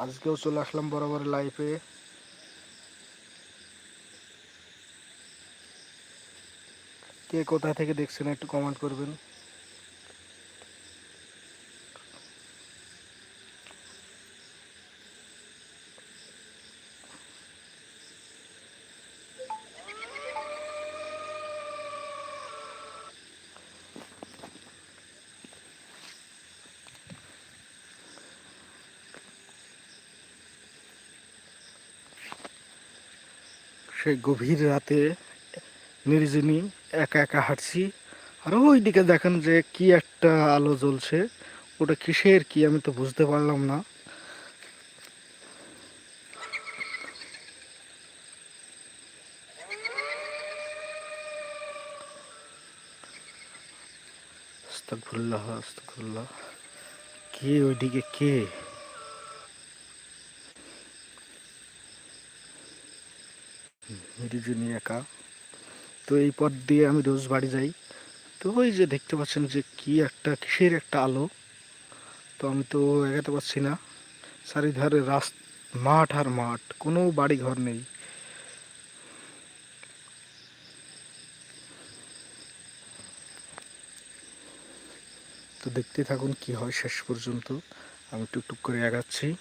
আজকেও চলে আসলাম বরাবর লাইফে কে কোথা থেকে দেখছেন একটু কমেন্ট করবেন। সেই গভীর রাতে নির্জনী একা একা হাঁটছি। আর ওই দিকে দেখেন যে কি একটা আলো জ্বলছে। ওটা কিসের কি আমি তো বুঝতে পারলাম না। আস্তাগফিরুল্লাহ। কে ওইদিকে কে? নির্জনী একা। তো এই পথ দিয়ে আমি রোজ বাড়ি যাই। তো ওই যে দেখতে পাচ্ছেন যে কি একটা কিসের একটা আলো। তো আমি তো এগাতে পারছি না। চারিধারে রাস, মাঠ আর মাঠ, কোনো বাড়ি ঘর নেই। তো দেখতে থাকুন কি হয় শেষ পর্যন্ত। আমি টুকটুক করে এগাচ্ছি।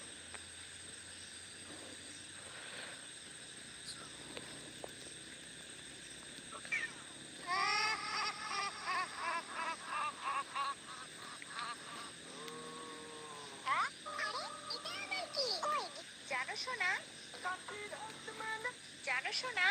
收呢？啊？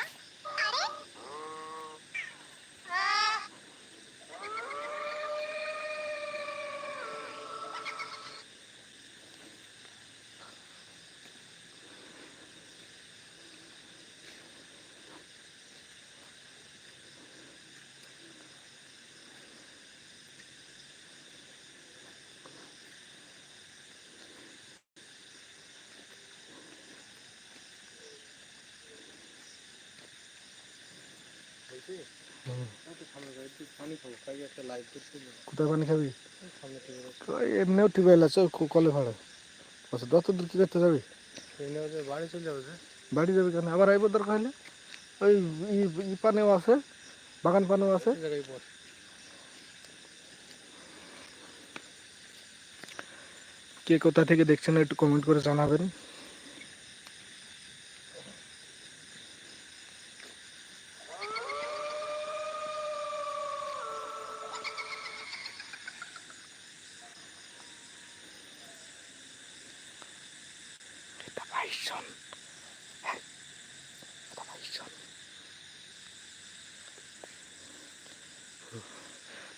কোথায় পানি খাবি? এমনিও টিউবওয়েল আছে কলে ভাড়া। আচ্ছা যত দূর, কী করতে যাবি? বাড়ি চলে যাবে বাড়ি যাবি কেন? আবার আইব দরকার হলে ওই ই- পানেও আছে, বাগান পানেও আছে। কে কোথা থেকে দেখছেন একটু কমেন্ট করে জানাবেন।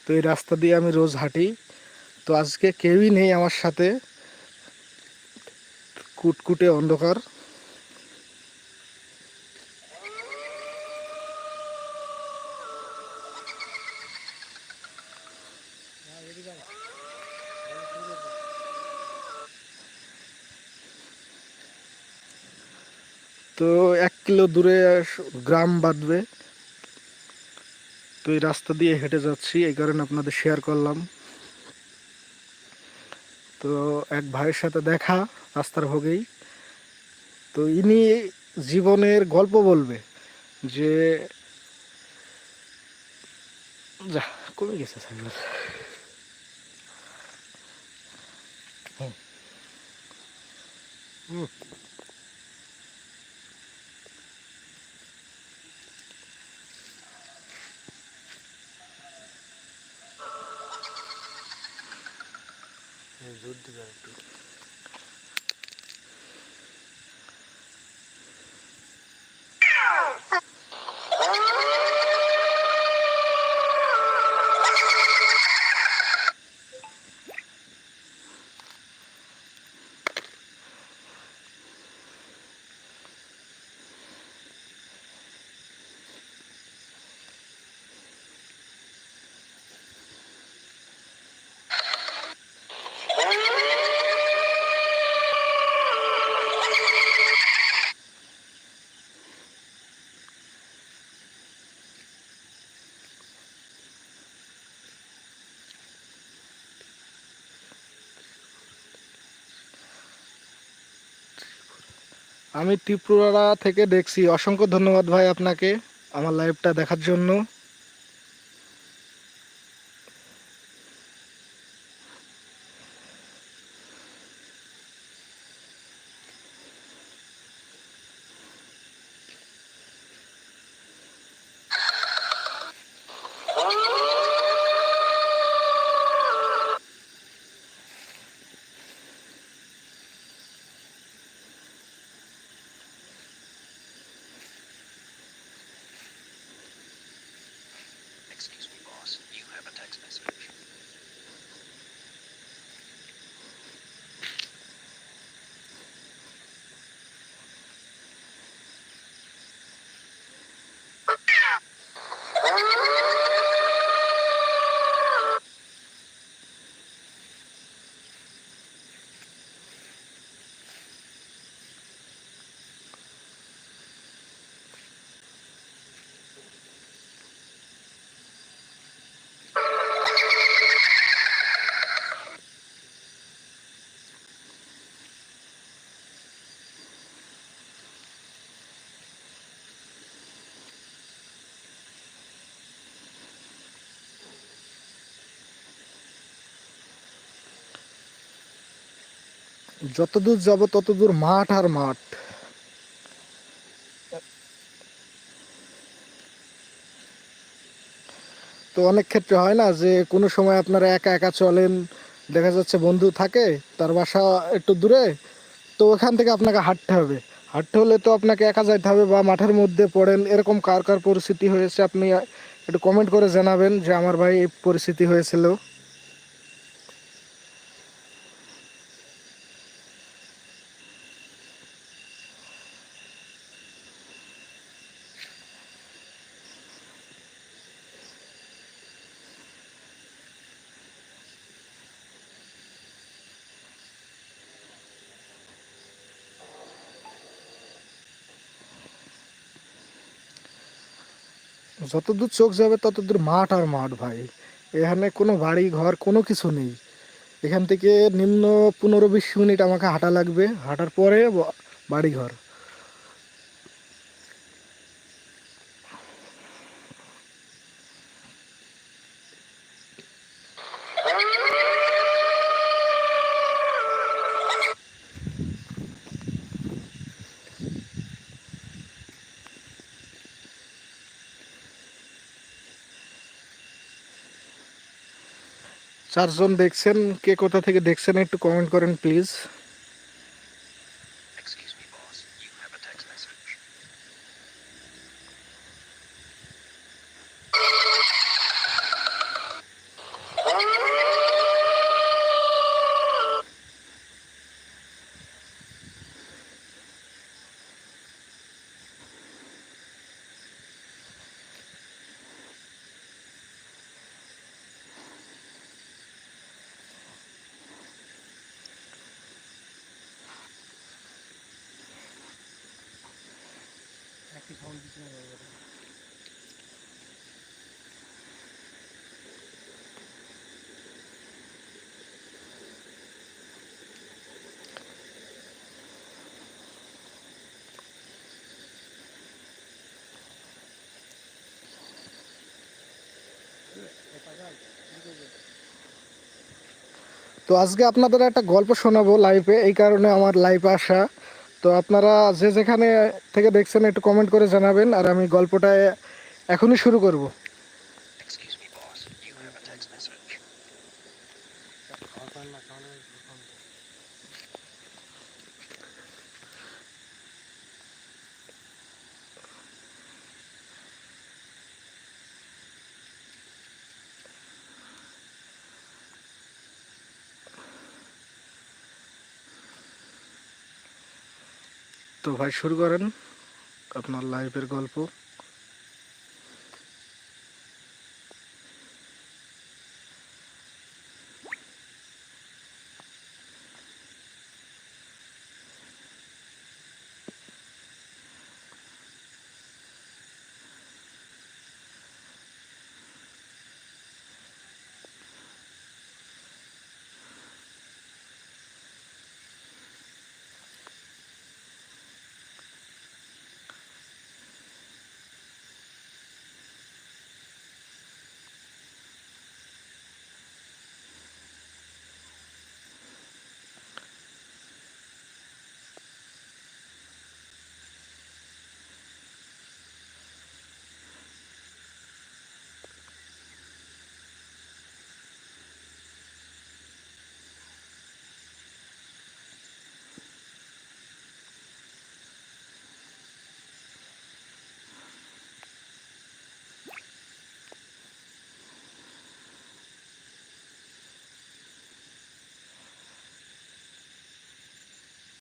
তো এই রাস্তা দিয়ে আমি রোজ হাঁটি, তো আজকে কেউই নেই আমার সাথে। কুটকুটে অন্ধকার। তো এক কিলো দূরে গ্রাম বাঁধবে। তো এই রাস্তা দিয়ে হেঁটে যাচ্ছি, এই কারণে আপনাদের শেয়ার করলাম। তো এক ভাইয়ের সাথে দেখা, রাস্তার ভোগেই। তো ইনি জীবনের গল্প বলবে যে, যা, কমে গেছে সাইকেল। জোর একটু আমি ত্রিপুরা থেকে দেখছি। অসংখ্য ধন্যবাদ ভাই আপনাকে আমার লাইভটা দেখার জন্য। যতদূর যাব ততদূর মাঠ আর মাঠ। তো অনেক ক্ষেত্রে হয় না যে কোনো সময় আপনারা একা একা চলেন, দেখা যাচ্ছে বন্ধু থাকে, তার বাসা একটু দূরে, তো ওখান থেকে আপনাকে হাঁটতে হবে। হাঁটতে হলে তো আপনাকে একা যাইতে হবে বা মাঠের মধ্যে পড়েন, এরকম কার কার পরিস্থিতি হয়েছে আপনি একটু কমেন্ট করে জানাবেন যে আমার ভাই এই পরিস্থিতি হয়েছিল। যতদূর চোখ যাবে, ততদূর মাঠ আর মাঠ ভাই। এখানে কোনো বাড়ি ঘর, কোনো কিছু নেই। এখান থেকে নিম্ন পনেরো বিশ মিনিট আমাকে হাঁটা লাগবে। হাঁটার পরে বাড়ি ঘর চারজন দেখছেন কে কোথা থেকে দেখছেন একটু কমেন্ট করেন প্লিজ তো আজকে আপনাদের একটা গল্প শোনাবো লাইভে এই কারণে আমার লাইভে আসা। তো আপনারা যে যেখানে থেকে দেখছেন একটু কমেন্ট করে জানাবেন, আর আমি গল্পটায় এখনই শুরু করব। তো ভাই শুরু করেন আপনার লাইফের গল্প।